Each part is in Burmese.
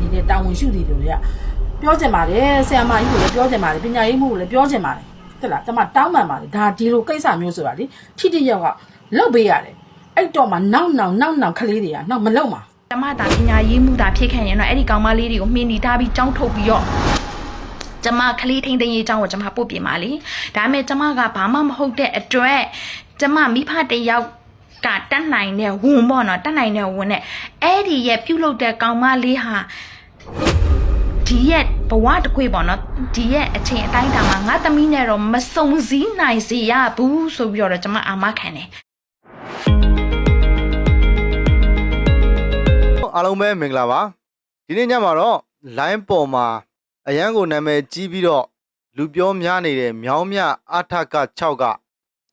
နေတဲ့တာဝန်ရှိသူတွေကပြောချင်ပါတယ်ဆရာမကြီးကိုလည်းပြောချင်ပါတယ်ပညာရေးမှုကိုလည်းပြောချင်ပါတယ်ဟုတ်လားကျမတောင်းပန်ပါတယ်ဒါဒီလိုကိစ္စမျိုးဆိုတာလေထိတိယောက်ကလုတ်ပေးရတယ်အဲ့တော့မှနောက်နောက်နောက်နောက်ကလေးတွေကနောက်မလုံပါကျမတာပညာရေးမှုတာဖြစ်ခဲ့ရင်တော့အဲ့ဒီကောင်မလေးတွေကိုမှင်းနေထားပြီးကြောင်းထုတ်ပြီးတော့ကျမကလေးထိန်သိမ်းရေးအကြောင်းကိုကျမပို့ပြင်ပါလေဒါပေမဲ့ကျမကဘာမှမဟုတ်တဲ့အတွက်ကျမမိဖတစ်ယောက်ကတတ်နိုင်တဲ့ဝန်ပေါ့နော်တတ်နိုင်တဲ့ဝန်နဲ့အဲ့ဒီရဲ့ပြုတ်လုတဲ့ကောင်မလေးဟာ ဒီရဲ့ဘဝတစ်ခွေပေါ့နော်ဒီရဲ့အချိန်အတိုင်းတာမှာငါသမီးနဲ့တော့မစုံစည်းနိုင်စေရဘူးဆိုပြီးတော့ကျမအာမခံတယ်အားလုံးပဲမင်္ဂလာပါဒီနေ့ညမှာတော့ line ပေါ်မှာအရန်ကိုနာမည်ကြီးပြီးတော့လူပြောများနေတဲ့မြောင်းမြအထက6က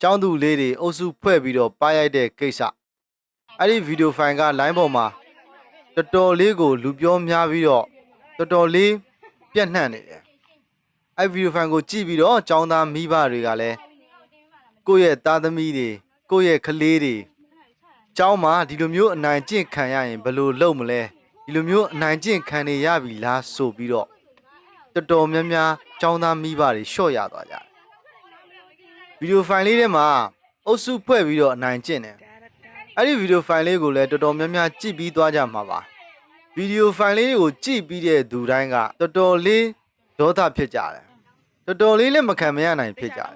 ကျောင်းသူလေးတွေအုပ်စုဖွဲ့ပြီးတော့ပါရိုက်တဲ့ကိစ္စအဲ့ဒီဗီဒီယိုဖိုင်က line ပေါ်မှာ တော်တော်လေးကိုလူပြောများပြီးတော့တော်တော်လေးပြန့်နှံ့နေတယ်အဲ့ဗီဒီယိုဖိုင်ကိုကြည့်ပြီးတော့ကျောင်းသားမိဘတွေကလည်းကိုယ့်ရဲ့သားသမီးတွေကိုယ့်ရဲ့ကလေးတွေကျောင်းမှာဒီလိုမျိုးအနိုင်ကျင့်ခံရရင်ဘယ်လိုလုပ်မလဲဒီလိုမျိုးအနိုင်ကျင့်ခံနေရပြီလားဆိုပြီးတော့တော်တော်များများကျောင်းသားမိဘတွေရှော့ရသွားကြတယ်ဗီဒီယိုဖိုင်လေးထဲမှာအုပ်စုဖွဲ့ပြီးတော့အနိုင်ကျင့်တယ် အဲ့ဒီဗီဒီယိုဖိုင်လေးကိုလည်းတော်တော်များများကြည့်ပြီးသွားကြမှာပါဗီဒီယိုဖိုင်လေးကိုကြည့်ပြီးတဲ့သူတိုင်းကတော်တော်လေးဒေါသဖြစ်ကြတယ်တော်တော်လေးလည်းမခံမရနိုင်ဖြစ်ကြတယ်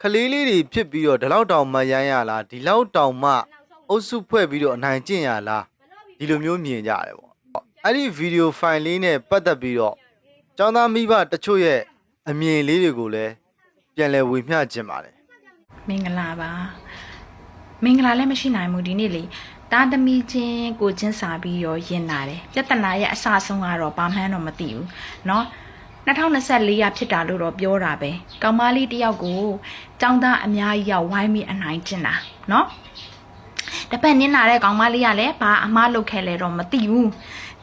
ခလေးလေးတွေဖြစ်ပြီးတော့ဒီလောက်တောင်မရမ်းရလားဒီလောက်တောင်မှအုပ်စုဖွဲ့ပြီးတော့အနိုင်ကျင့်ရလားဒီလိုမျိုးမြင်ကြရတယ်ပေါ့အဲ့ဒီဗီဒီယိုဖိုင်လေးနဲ့ပတ်သက်ပြီးတော့ကျောင်းသားမိဘတချို့ရဲ့အမြင်လေးတွေကိုလည်းပြန်လည်ဝေမျှခြင်းပါတယ်မင်္ဂလာပါ မင်္ဂလာလည်းမရှိနိုင်ဘူးဒီနေ့လေတာသမီချင်းကိုချင်းစာပြီးရောယင်လာတယ်ပြဿနာရဲ့အစဆုံးကတော့ဘာမှန်းတော့မသိဘူးเนาะ2024ရဖြစ်တာလို့တော့ပြောတာပဲကောင်မလေးတယောက်ကိုចောင်းသားအများကြီးရောက်ဝိုင်းပြီးအနိုင်ကျင်တာเนาะတပတ်နင်းလာတဲ့ကောင်မလေးကလည်းဘာအမားလုပ်ခဲ့လဲတော့မသိဘူး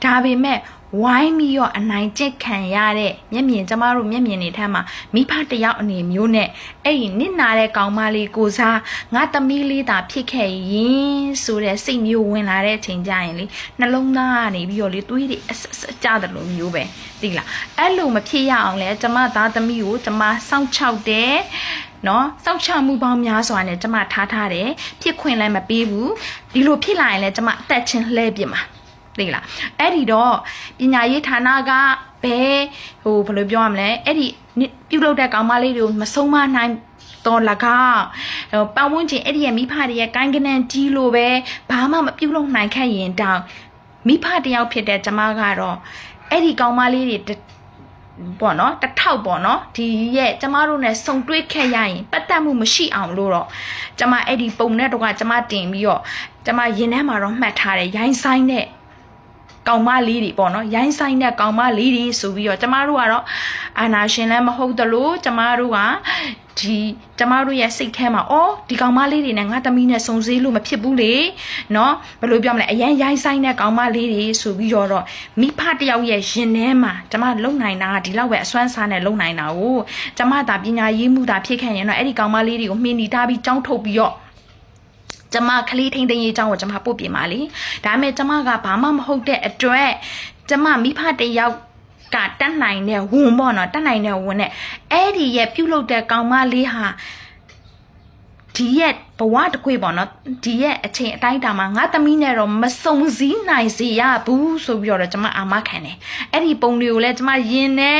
ဒါပေမဲ့ ဝိုင်းပြီးတော့အနိုင်ကျင့်ခံရတဲ့မျက်မြင်ကျမတို့မျက်မြင်တွေထက်မှာမိဖတစ်ယောက်အနေမျိုးနဲ့အဲ့ဒီနစ်နာတဲ့ကောင်မလေးကိုစားငါသမီးလေးသာဖြစ်ခဲ့ရင်ဆိုတဲ့စိတ်မျိုးဝင်လာတဲ့အချိန်ကျရင်လေနှလုံးသားကနေပြီးတော့လေသွေးတွေအဆအဆကြတယ်လို့မျိုးပဲသိလားအဲ့လိုမဖြစ်ရအောင်လဲကျမသားသမီးကိုကျမစောင့်ချောက်တယ်နော်စောင့်ချမှုပေါင်းများစွာနဲ့ကျမထားထားတယ်ဖြစ်ခွင့်လည်းမပေးဘူးဒီလိုဖြစ်လာရင်လည်းကျမအသက်ချင်းလှဲပြစ်မှာ သိလားအဲ့ဒီတော့ပညာရေးဌာနကဘယ်ဟိုဘယ်လိုပြောရမလဲအဲ့ဒီနိပြုတ်လုတဲ့ကောင်မလေးတွေကိုမဆုံးမနိုင်တော့လကားဟိုပတ်ဝန်းကျင်အဲ့ဒီရဲ့မိဖတွေရဲ့ကိုင်းကနန်ကြီးလို့ပဲဘာမှမပြုတ်လုံနိုင်ခဲ့ရင်တောင်မိဖတယောက်ဖြစ်တဲ့ကျမကတော့အဲ့ဒီကောင်မလေးတွေတပေါ့နော်တစ်ထောက်ပေါ့နော်ဒီရဲ့ကျမတို့ ਨੇ စုံတွေးခဲ့ရရင်ပတ်သက်မှုမရှိအောင်လို့တော့ကျမအဲ့ဒီပုံနဲ့တော့ကကျမတင်ပြီးတော့ကျမရင်ထဲမှာတော့မှတ်ထားတယ်ရိုင်းဆိုင်တဲ့ ကောင်မလေးတွေပေါ့နော်ရိုင်းဆိုင်တဲ့ကောင်မလေးတွေဆိုပြီးတော့ကျမတို့ကတော့အာနာရှင်လည်းမဟုတ်သလိုကျမတို့ကဒီကျမတို့ရဲ့စိတ်ထဲမှာအော်ဒီကောင်မလေးတွေနဲ့ငါသမီးနဲ့စုံစည်းလို့မဖြစ်ဘူးလေเนาะဘယ်လိုပြောမလဲအရန်ရိုင်းဆိုင်တဲ့ကောင်မလေးတွေဆိုပြီးတော့တော့မိဖတယောက်ရဲ့ရင်ထဲမှာကျမလုံနိုင်တာကဒီလောက်ပဲအစွမ်းစားနဲ့လုံနိုင်တာကိုကျမသာပညာရေးမှုတာဖြစ်ခဲ့ရင်တော့အဲ့ဒီကောင်မလေးတွေကိုမှင်းနေထားပြီးကြောင်းထုတ်ပြီးတော့ ကျမကလေးထိန်သိမ်းရေးအကြောင်းကိုကျမပို့ပြင်ပါလေဒါပေမဲ့ကျမကဘာမှမဟုတ်တဲ့အတွက်ကျမမိဖတစ်ယောက်ကတတ်နိုင်တဲ့ဝန်ပေါ့နော်တတ်နိုင်တဲ့ဝန်နဲ့အဲ့ဒီရဲ့ပြုတ်လုတဲ့ကောင်မလေးဟာ ဒီရဲ့ဘဝတစ်ခွေပေါ့နော်ဒီရဲ့အချိန်အတိုင်းတာမှာငါသမီးနဲ့တော့မစုံစည်းနိုင်စေရဘူးဆိုပြီးတော့ကျမအာမခံတယ်အဲ့ဒီပုံတွေကိုလည်းကျမယင်နေ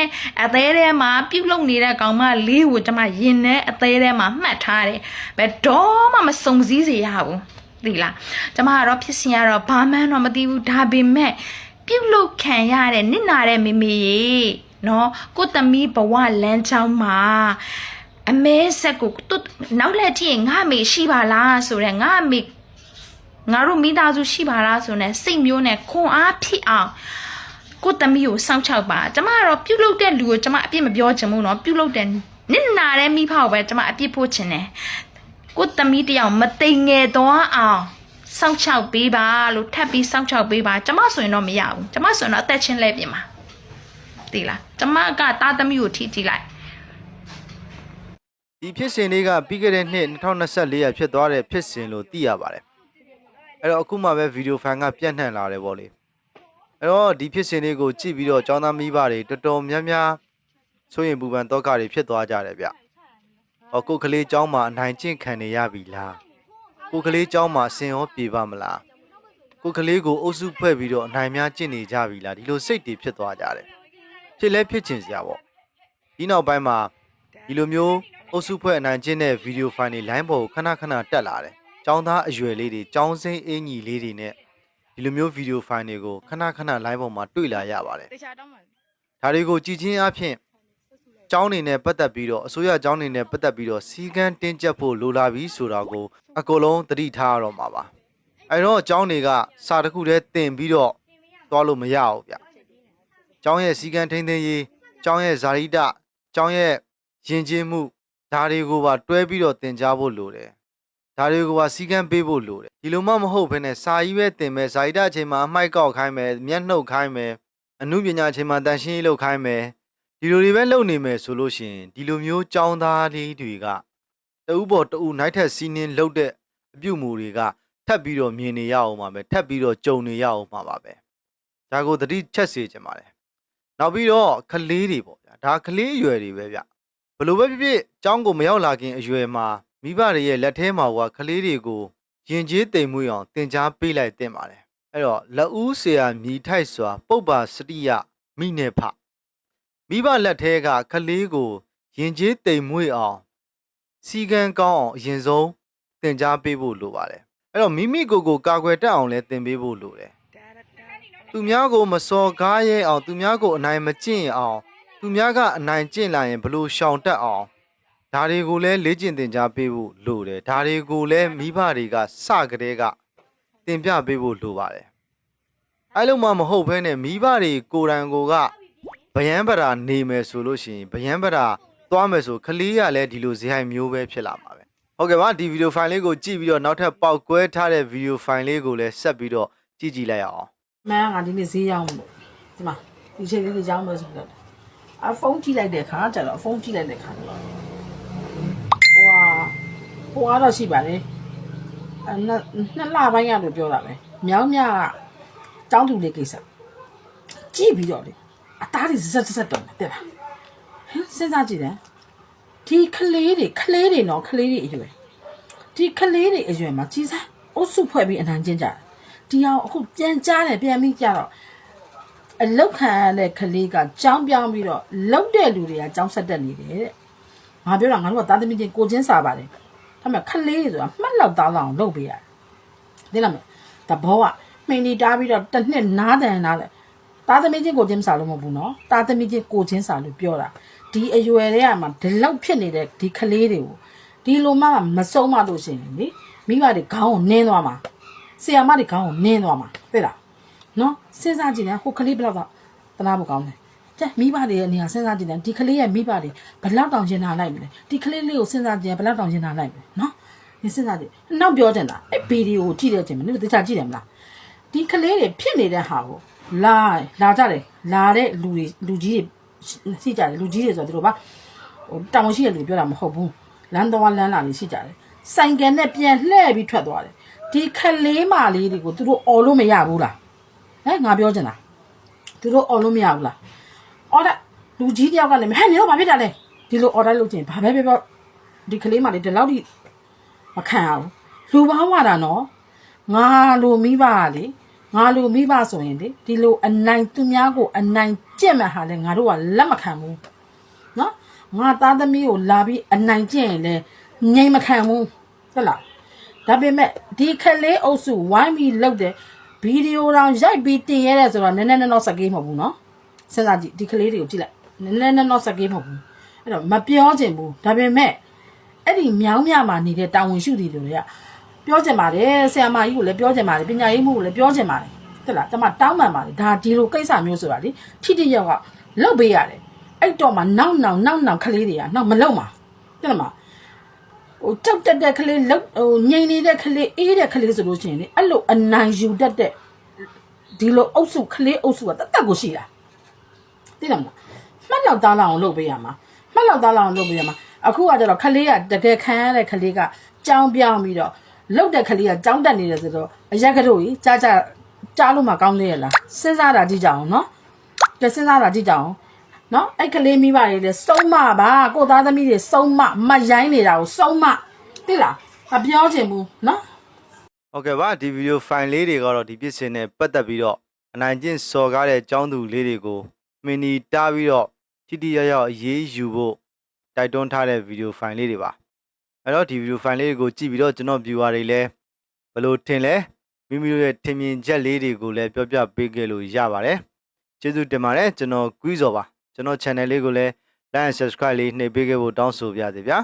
အသေးထဲမှာပြုတ်လုနေတဲ့ကောင်မလေးကိုကျမယင်နေအသေးထဲမှာမှတ်ထားတယ်ဘယ်တော့မှမစုံစည်းစေရဘူးသိလားကျမကတော့ဖြစ်စဉ်ကတော့ဘာမှန်းတော့မသိဘူးဒါပေမဲ့ပြုတ်လုခံရတဲ့နစ်နာတဲ့မိမိရေနော်ကိုယ့်သမီးဘဝလမ်းကြောင်းမှာ အမဲဆက်ကိုသူနောက်လက်ကြည့်ရင်ငါအမေရှိပါလားဆိုတော့ငါအမေငါတို့မိသားစုရှိပါလားဆိုတော့စိတ်မျိုးနဲ့ခွန်အားဖြစ်အောင်ကိုယ့်သမီးကိုစောင့်ချောက်ပါကျမကတော့ပြုတ်လုတဲ့လူကိုကျမအပြစ်မပြောချင်ဘူးเนาะပြုတ်လုတဲ့နစ်နာတဲ့မိဖကိုပဲကျမအပြစ်ဖို့ချင်တယ်ကိုယ့်သမီးတယောက်မတိမ်ငယ်သွားအောင်စောင့်ချောက်ပေးပါလို့ထပ်ပြီးစောင့်ချောက်ပေးပါကျမဆိုရင်တော့မရဘူးကျမဆိုရင်တော့အသက်ချင်းလဲပြင်ပါသိလားကျမကတာသမီးကိုထိကြည့်လိုက် ဒီဖြစ်စဉ်လေးကပြီးခဲ့တဲ့နှစ်2024ရဖြစ်သွားတဲ့ဖြစ်စဉ်လို့သိရပါတယ်အဲ့တော့အခုမှပဲဗီဒီယိုဖိုင်ကပြန့်နှံ့လာတယ်ပေါ့လေအဲ့တော့ဒီဖြစ်စဉ်လေးကိုကြည့်ပြီးတော့ကျောင်းသားမိဘတွေတော်တော်များများဆိုရင်ပူပန်တော့ကတွေဖြစ်သွားကြတယ်ဗျဟောကိုယ်ကလေးကျောင်းမှာအနိုင်ကျင့်ခံနေရပြီလားကိုယ်ကလေးကျောင်းမှာအစင်ရောပြေပါမလားကိုယ်ကလေးကိုအုပ်စုဖွဲ့ပြီးတော့အနိုင်များကျင့်နေကြပြီလားဒီလိုစိတ်တွေဖြစ်သွားကြတယ်ဖြစ်လဲဖြစ်ချင်စရာပေါ့ဒီနောက်ပိုင်းမှာဒီလိုမျိုး အုပ်စုဖွဲ့အနိုင်ကျင့်တဲ့ဗီဒီယိုဖိုင်တွေ line ပေါ်ကိုခဏခဏတက်လာတယ်ကျောင်းသားအရွယ်လေးတွေကျောင်းစိမ်းအင်ကြီးလေးတွေနဲ့ဒီလိုမျိုးဗီဒီယိုဖိုင်တွေကိုခဏခဏ line ပေါ်မှာတွေ့လာရပါတယ်တခြားတော့မှဒါတွေကိုကြည်ချင်းအဖြစ်ကျောင်းနေနဲ့ပတ်သက်ပြီးတော့အစိုးရကျောင်းနေနဲ့ပတ်သက်ပြီးတော့စီကန်းတင်းကျပ်ဖို့လိုလာပြီဆိုတာကိုအကုန်လုံးသတိထားရတော့မှာပါအဲတော့ကျောင်းတွေကစာတစ်ခုတည်းတင်ပြီးတော့သွားလို့မရဘူးဗျကျောင်းရဲ့စီကန်းထိန်းသိမ်းရေးကျောင်းရဲ့ဇာတိတကျောင်းရဲ့ယဉ်ကျေးမှု ဒါတွေကိုပါတွဲပြီးတော့တင် जा ဖို့လိုတယ်ဒါတွေကိုပါစီကန်းပေးဖို့လိုတယ်ဒီလိုမှမဟုတ်ဘဲနဲ့စာကြီးပဲတင်မယ်ဇာတိတအချိန်မှာအမိုက်ကောက်ခိုင်းမယ်မျက်နှုတ်ခိုင်းမယ်အမှုပညာချိန်မှာတန်ရှင်းရေးလုပ်ခိုင်းမယ်ဒီလိုတွေပဲလုပ်နေမယ်ဆိုလို့ရှိရင်ဒီလိုမျိုးចောင်းသားလေးတွေကတအူးပေါ်တအူးနိုင်ထက်စီးနင်းလုပ်တဲ့အပြုတ်မှုတွေကထပ်ပြီးတော့မြင်နေရအောင်ပါပဲထပ်ပြီးတော့ကြုံနေရအောင်ပါပါပဲဒါကိုသတိချက်စေချင်ပါတယ်နောက်ပြီးတော့ကလေးတွေပေါ့ဗျာဒါကလေးအရွယ်တွေပဲဗျ ဘလို့ပဲဖြစ်ဖြစ်ចောင်းကိုမရောက်လာခင်အရွယ်မှာမိဘတွေရဲ့လက်ထဲမှာကကလေးတွေကိုရင်ကျေးတိမ်မွေးအောင်တင် जा ပေးလိုက်တင်ပါတယ်အဲ့တော့လက်ဦးဆရာမြည်ထိုက်စွာ ပုပ္ပါစတိယမိနေဖမိဘလက်ထဲကကလေးကိုရင်ကျေးတိမ်မွေ့အောင်စီကံကောင်းအောင်အရင်ဆုံးသင်ကြားပေးဖို့လိုပါတယ်အဲ့တော့မိမိကိုယ်ကိုကာကွယ်တတ်အောင်လည်းသင်ပေးဖို့လိုတယ်သူများကိုမစော်ကားရဲအောင် သူများကိုအနိုင်မကျင့်အောင် သူများကအနိုင်ကျင့်လာရင်ဘလို့ရှောင်တတ်အောင်ဒါတွေကိုလည်းလေ့ကျင့်သင်ကြားပေးဖို့လိုတယ်ဒါတွေကိုလည်းမိဘတွေကစကတည်းကတင်ပြပေးဖို့လိုပါတယ်အဲလိုမှမဟုတ်ဘဲနဲ့မိဘတွေကိုယ်တိုင်ကိုယ်ကဗယံပရာနေမယ်ဆိုလို့ရှိရင်ဗယံပရာသွားမယ်ဆိုခလေးရလည်းဒီလိုဇိုင်းမျိုးပဲဖြစ်လာမှာပဲဟုတ်ကဲ့ပါဒီဗီဒီယိုဖိုင်လေးကိုကြည့်ပြီးတော့နောက်ထပ်ပေါက်ကွဲထားတဲ့ဗီဒီယိုဖိုင်လေးကိုလည်းဆက်ပြီးတော့ကြည့်ကြည့်လိုက်အောင်မန်းကဒီနေ့ဈေးရောက်လို့ဒီမှာဒီချိန်လေးတွေကြောင်းမယ်ဆိုတော့ အဖုန်းကြည့်လိုက်တဲ့အခါကျတော့အဖုန်းကြည့်လိုက်တဲ့အခါကျတော့ဟိုဟာဟိုကတော့ရှိပါတယ်အနှစ်နှစ်လပိုင်းရလို့ပြောတာပဲမြောင်းမြကတောင်းသူလေးကိစ္စကြည့်ပြီးတော့လေအသားတွေဇက်ဇက်တော့တယ်လားဟင်စဉ်းစားကြည့်တယ်ဒီကလေးတွေကလေးတွေနော်ကလေးတွေအရွယ်ဒီကလေးတွေအရွယ်မှာကြီးစားအုပ်စုဖွဲ့ပြီးအနိုင်ကျင့်ကြတယ်ဒီအောင်အခုပြန်ကြားတယ်ပြန်ပြီးကြတော့ အလောက်ခံရတဲ့ကလေးကကြောင်းပြောင်းပြီးတော့လောက်တဲ့လူတွေကကြောင်းဆက်တက်နေတယ်တဲ့ငါပြောတာငါတို့ကသားသမီးချင်းကိုချင်းစားပါတယ်ဒါပေမဲ့ကလေးတွေဆိုတာမှတ်လောက်သားလောက်အောင်လုပ်ပေးရတယ်သိလားမတဘောကမှင်နေတားပြီးတော့တစ်နှစ်နားတန်နားတယ်သားသမီးချင်းကိုချင်းမစားလို့မဟုတ်ဘူးနော်သားသမီးချင်းကိုချင်းစားလို့ပြောတာဒီအရွယ်တွေကမှဒီလောက်ဖြစ်နေတဲ့ဒီကလေးတွေကိုဒီလိုမှမဆုံးမလို့ရှိရင်လေမိဘတွေခေါင်းကိုနင်းသွားမှာဆရာမတွေခေါင်းကိုနင်းသွားမှာသိလား နော်စဉ်းစားကြည့်တယ်ဟိုကလေးဘယ်တော့တနာဖို့ကောင်းတယ်ကျမိဘတွေရဲ့အနေနဲ့စဉ်းစားကြည့်တယ်ဒီကလေးရဲ့မိဘတွေဘယ်လောက်တောင်ရင်နာလိုက်မလဲဒီကလေးလေးကိုစဉ်းစားကြည့်ရင်ဘယ်လောက်တောင်ရင်နာလိုက်မလဲနော်ဒီစဉ်းစားကြည့်နောက်ပြောတင်တာအဲ့ဗီဒီယိုကိုကြည့်တဲ့အချိန်မှာနင်တို့တခြားကြည့်တယ်မလားဒီကလေးတွေဖြစ်နေတဲ့ဟာကိုလာလာကြတယ်လာတဲ့လူတွေလူကြီးတွေရှိကြတယ်လူကြီးတွေဆိုတော့သူတို့ကဟိုတောင်ရှိတဲ့လူတွေပြောတာမဟုတ်ဘူးလမ်းတော်လမ်းလာနေရှိကြတယ်ဆိုင်ကယ်နဲ့ပြန်လှည့်ပြီးထွက်သွားတယ်ဒီကလေးမလေးတွေကိုသူတို့អော်လို့မရဘူးလား ဟဲ့ငါပြောချင်တာသူတို့អော်လို့မရဘူးလားအော်ဒါလူကြီးတယောက်ကလည်းဟဲ့နေတော့ဘာဖြစ်တာလဲဒီလို order လုပ်ချင်ဘာပဲပြောပြောဒီကလေးမလေးဒီလောက်ထိမခံအောင်လူပေါင်းဝတာနော်ငါလိုမိဘကလေငါလိုမိဘဆိုရင်လေဒီလိုအနိုင်သူများကိုအနိုင်ကျင့်မဲ့ဟာလေငါတို့ကလက်မခံဘူးနော်ငါသားသမီးကိုလာပြီးအနိုင်ကျင့်ရင်လေငြိမ်မခံဘူးဟုတ်လားဒါပေမဲ့ဒီခလေးအုပ်စုဝိုင်းပြီးလုပ်တဲ့ ဗီဒီယိုတောင်ရိုက်ပြီးတင်ရတဲ့ဆိုတော့နည်းနည်းနော်စကေးမဟုတ်ဘူးနော်စဉ်းစားကြည့်ဒီကလေးတွေကိုကြည့်လိုက်နည်းနည်းနော်စကေးမဟုတ်ဘူးအဲ့တော့မပြောချင်ဘူးဒါပေမဲ့အဲ့ဒီမြောင်းမြမှာနေတဲ့တာဝန်ရှိသူတွေကပြောချင်ပါတယ်ဆရာမကြီးကိုလည်းပြောချင်ပါတယ်ပညာရေးမှုကိုလည်းပြောချင်ပါတယ်ဟုတ်လားကျွန်မတောင်းပန်ပါတယ်ဒါဒီလိုကိစ္စမျိုးဆိုတာလေထိတိရောက်ကလုတ်ပေးရတယ်အဲ့တော့မှနောက်နောက်နောက်နောက်ကလေးတွေကနောက်မလုံမှာဟုတ်လားမ ဟိုကြောက်တက်တဲ့ကလေးလုတ်ဟိုငြိမ်နေတဲ့ကလေးအေးတဲ့ကလေးဆိုလို့ရှိရင်လေအဲ့လိုအနိုင်ယူတတ်တဲ့ဒီလိုအုပ်စုကလေးအုပ်စုကတတ်တတ်ကိုရှိတာသိလားမလားမှတ်လောက်သားလောက်အောင်လုပ်ပေးရမှာမှတ်လောက်သားလောက်အောင်လုပ်ပေးရမှာအခုကကျတော့ကလေးကတကယ်ခံရတဲ့ကလေးကကြောင်းပြောင်းပြီးတော့လောက်တဲ့ကလေးကကြောင်းတက်နေတယ်ဆိုတော့အရက်ကတို့ကြီးကြားကြကြားလို့မှကောင်းသေးရဲ့လားစဉ်းစားတာကြည့်ကြအောင်နော်ကဲစဉ်းစားတာကြည့်ကြအောင် နော်အဲ့ကလေးမိဘတွေလည်းစုံမပါကိုသားသမီးတွေစုံမမတ်ရိုင်းနေတာကိုစုံမသိလားမပြောချင်ဘူးနော်ဟုတ်ကဲ့ပါဒီဗီဒီယိုဖိုင်လေးတွေကတော့ဒီပြစ်စင်နဲ့ပတ်သက်ပြီးတော့အနိုင်ကျင့်စော်ကားတဲ့ចောင်းသူလေးတွေကိုမင်းနီတားပြီးတော့ထိတိရရအရေးယူဖို့တိုက်တွန်းထားတဲ့ဗီဒီယိုဖိုင်လေးတွေပါအဲ့တော့ဒီဗီဒီယိုဖိုင်လေးတွေကိုကြည့်ပြီးတော့ကျွန်တော် viewer တွေလည်းဘယ်လိုထင်လဲမိမိတို့ရဲ့ထင်မြင်ချက်လေးတွေကိုလည်းပြောပြပေးခဲ့လို့ရပါတယ်ကျေးဇူးတင်ပါတယ်ကျွန်တော်ကွီးစော်ပါ ကျွန်တော် channel လေးကိုလည်း like and subscribe လေးနှိပ်ပေးခဲ့ဖို့တောင်းဆိုပါရစေဗျာ